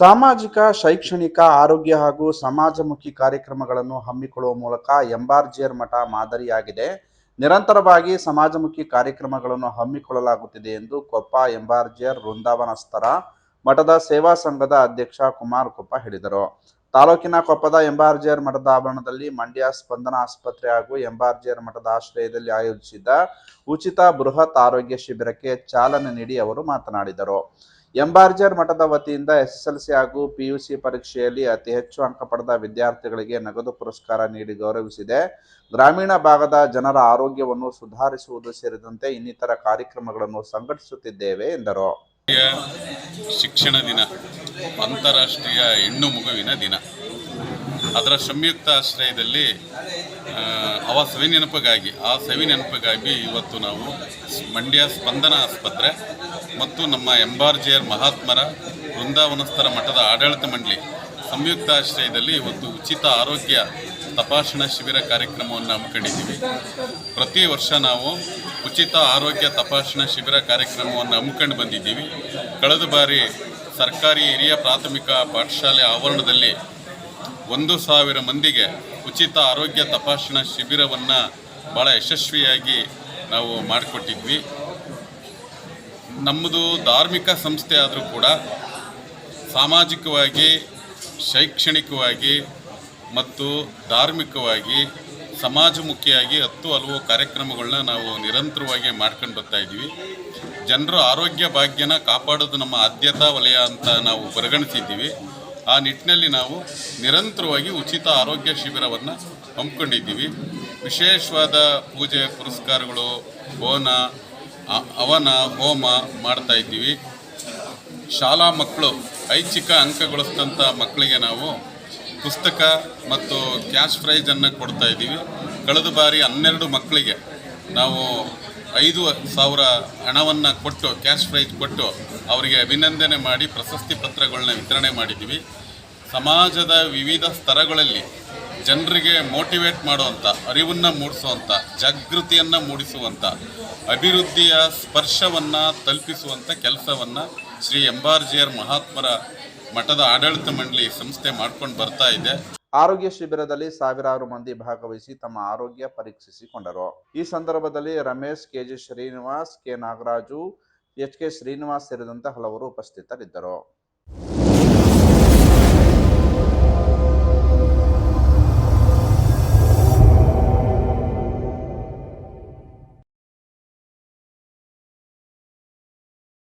ಸಾಮಾಜಿಕ, ಶೈಕ್ಷಣಿಕ, ಆರೋಗ್ಯ ಹಾಗೂ ಸಮಾಜಮುಖಿ ಕಾರ್ಯಕ್ರಮಗಳನ್ನು ಹಮ್ಮಿಕೊಳ್ಳುವ ಮೂಲಕ ಎಂಬಾರ್ಜಿಯರ್ ಮಠ ಮಾದರಿಯಾಗಿದೆ. ನಿರಂತರವಾಗಿ ಸಮಾಜಮುಖಿ ಕಾರ್ಯಕ್ರಮಗಳನ್ನು ಹಮ್ಮಿಕೊಳ್ಳಲಾಗುತ್ತಿದೆ ಎಂದು ಕೊಪ್ಪ ಎಂಬಾರ್ಜಿಯರ್ ವೃಂದಾವನಸ್ಥರ ಮಠದ ಸೇವಾ ಸಂಘದ ಅಧ್ಯಕ್ಷ ಕುಮಾರ್ ಕೊಪ್ಪ ಹೇಳಿದರು. ತಾಲೂಕಿನ ಕೊಪ್ಪದ ಎಂಬಾರ್ಜಿಯರ್ ಮಠದ ಆವರಣದಲ್ಲಿ ಮಂಡ್ಯ ಸ್ಪಂದನ ಆಸ್ಪತ್ರೆ ಹಾಗೂ ಎಂಬಾರ್ಜಿಯರ್ ಮಠದ ಆಶ್ರಯದಲ್ಲಿ ಆಯೋಜಿಸಿದ್ದ ಉಚಿತ ಬೃಹತ್ ಆರೋಗ್ಯ ಶಿಬಿರಕ್ಕೆ ಚಾಲನೆ ನೀಡಿ ಅವರು ಮಾತನಾಡಿದರು. ಎಂಬಾರ್ಜರ್ ಮಠದ ವತಿಯಿಂದ ಎಸ್ಎಸ್ಎಲ್ಸಿ ಹಾಗೂ ಪಿಯುಸಿ ಪರೀಕ್ಷೆಯಲ್ಲಿ ಅತಿ ಹೆಚ್ಚು ಅಂಕ ಪಡೆದ ವಿದ್ಯಾರ್ಥಿಗಳಿಗೆ ನಗದು ಪುರಸ್ಕಾರ ನೀಡಿ ಗೌರವಿಸಿದೆ. ಗ್ರಾಮೀಣ ಭಾಗದ ಜನರ ಆರೋಗ್ಯವನ್ನು ಸುಧಾರಿಸುವುದು ಸೇರಿದಂತೆ ಇನ್ನಿತರ ಕಾರ್ಯಕ್ರಮಗಳನ್ನು ಸಂಘಟಿಸುತ್ತಿದ್ದೇವೆ, ಎಂದರು. ಶಿಕ್ಷಣ ದಿನ, ಅಂತಾರಾಷ್ಟ್ರೀಯ ಹೆಣ್ಣು ಮಗುವಿನ ದಿನ. ಅದರ ಸಂಯುಕ್ತ ಆಶ್ರಯದಲ್ಲಿ ಅವ ಸವಿ ನೆನಪಿಗಾಗಿ ಆ ಸವಿ ನೆನಪಿಗಾಗಿ ಇವತ್ತು ನಾವು ಮಂಡ್ಯ ಸ್ಪಂದನ ಆಸ್ಪತ್ರೆ ಮತ್ತು ನಮ್ಮ ಎಂಬಾರ್ಜಿಯರ್ ಮಹಾತ್ಮರ ವೃಂದಾವನಸ್ಥರ ಮಠದ ಆಡಳಿತ ಮಂಡಳಿ ಸಂಯುಕ್ತ ಆಶ್ರಯದಲ್ಲಿ ಇವತ್ತು ಉಚಿತ ಆರೋಗ್ಯ ತಪಾಸಣಾ ಶಿಬಿರ ಕಾರ್ಯಕ್ರಮವನ್ನು ಹಮ್ಮಿಕೊಂಡಿದ್ದೀವಿ. ಪ್ರತಿ ವರ್ಷ ನಾವು ಉಚಿತ ಆರೋಗ್ಯ ತಪಾಸಣಾ ಶಿಬಿರ ಕಾರ್ಯಕ್ರಮವನ್ನು ಹಮ್ಮಿಕೊಂಡು ಬಂದಿದ್ದೀವಿ. ಕಳೆದ ಬಾರಿ ಸರ್ಕಾರಿ ಹಿರಿಯ ಪ್ರಾಥಮಿಕ ಪಾಠಶಾಲೆ ಆವರಣದಲ್ಲಿ ಒಂದು ಸಾವಿರ ಮಂದಿಗೆ ಉಚಿತ ಆರೋಗ್ಯ ತಪಾಸಣಾ ಶಿಬಿರವನ್ನು ಭಾಳ ಯಶಸ್ವಿಯಾಗಿ ನಾವು ಮಾಡಿಕೊಟ್ಟಿದ್ವಿ. ನಮ್ಮದು ಧಾರ್ಮಿಕ ಸಂಸ್ಥೆ ಆದರೂ ಕೂಡ ಸಾಮಾಜಿಕವಾಗಿ, ಶೈಕ್ಷಣಿಕವಾಗಿ ಮತ್ತು ಧಾರ್ಮಿಕವಾಗಿ, ಸಮಾಜಮುಖಿಯಾಗಿ ಹತ್ತು ಹಲವು ಕಾರ್ಯಕ್ರಮಗಳನ್ನ ನಾವು ನಿರಂತರವಾಗಿ ಮಾಡ್ಕೊಂಡು ಬರ್ತಾ ಇದ್ದೀವಿ. ಜನರ ಆರೋಗ್ಯ ಭಾಗ್ಯನ ಕಾಪಾಡೋದು ನಮ್ಮ ಆದ್ಯತಾ ವಲಯ ಅಂತ ನಾವು ಪರಿಗಣಿಸಿದ್ದೀವಿ. ಆ ನಿಟ್ಟಿನಲ್ಲಿ ನಾವು ನಿರಂತರವಾಗಿ ಉಚಿತ ಆರೋಗ್ಯ ಶಿಬಿರವನ್ನು ಹಮ್ಮಿಕೊಂಡಿದ್ದೀವಿ. ವಿಶೇಷವಾದ ಪೂಜೆ ಪುರಸ್ಕಾರಗಳು ಹೋನ ಅವನ, ಹೋಮ ಮಾಡ್ತಾ ಇದ್ದೀವಿ. ಶಾಲಾ ಮಕ್ಕಳು ಐಚ್ಛಿಕ ಅಂಕಗೊಳಿಸಿದಂಥ ಮಕ್ಕಳಿಗೆ ನಾವು ಪುಸ್ತಕ ಮತ್ತು ಕ್ಯಾಶ್ ಪ್ರೈಜನ್ನು ಕೊಡ್ತಾ ಇದ್ದೀವಿ. ಕಳೆದ ಬಾರಿ ಹನ್ನೆರಡು ಮಕ್ಕಳಿಗೆ ನಾವು ಐದು ಸಾವಿರ ಹಣವನ್ನು ಕೊಟ್ಟು ಕ್ಯಾಶ್ ಪ್ರೈಜ್ ಕೊಟ್ಟು ಅವರಿಗೆ ಅಭಿನಂದನೆ ಮಾಡಿ, ಪ್ರಶಸ್ತಿ ಪತ್ರಗಳನ್ನ ವಿತರಣೆ ಮಾಡಿದ್ದೀವಿ. ಸಮಾಜದ ವಿವಿಧ ಸ್ತರಗಳಲ್ಲಿ ಜನರಿಗೆ ಮೋಟಿವೇಟ್ ಮಾಡುವಂಥ ಅರಿವನ್ನು ಮೂಡಿಸುವಂಥ ಜಾಗೃತಿಯನ್ನು ಮೂಡಿಸುವಂಥ ಅಭಿವೃದ್ಧಿಯ ಸ್ಪರ್ಶವನ್ನು ತಲುಪಿಸುವಂಥ ಕೆಲಸವನ್ನು ಶ್ರೀ ಎಂಬಾರ್ಜಿಯರ್ ಮಹಾತ್ಮರ ಮಠದ ಆಡಳಿತ ಮಂಡಳಿ ಸಂಸ್ಥೆ ಮಾಡ್ಕೊಂಡು ಬರ್ತಾ ಇದೆ. ಆರೋಗ್ಯ ಶಿಬಿರದಲ್ಲಿ ಸಾವಿರಾರು ಮಂದಿ ಭಾಗವಹಿಸಿ ತಮ್ಮ ಆರೋಗ್ಯ ಪರೀಕ್ಷಿಸಿಕೊಂಡರು. ಈ ಸಂದರ್ಭದಲ್ಲಿ Ramesh, K G Srinivas, K Nagaraju, H K Srinivas ಸೇರಿದಂತೆ ಹಲವರು ಉಪಸ್ಥಿತರಿದ್ದರು.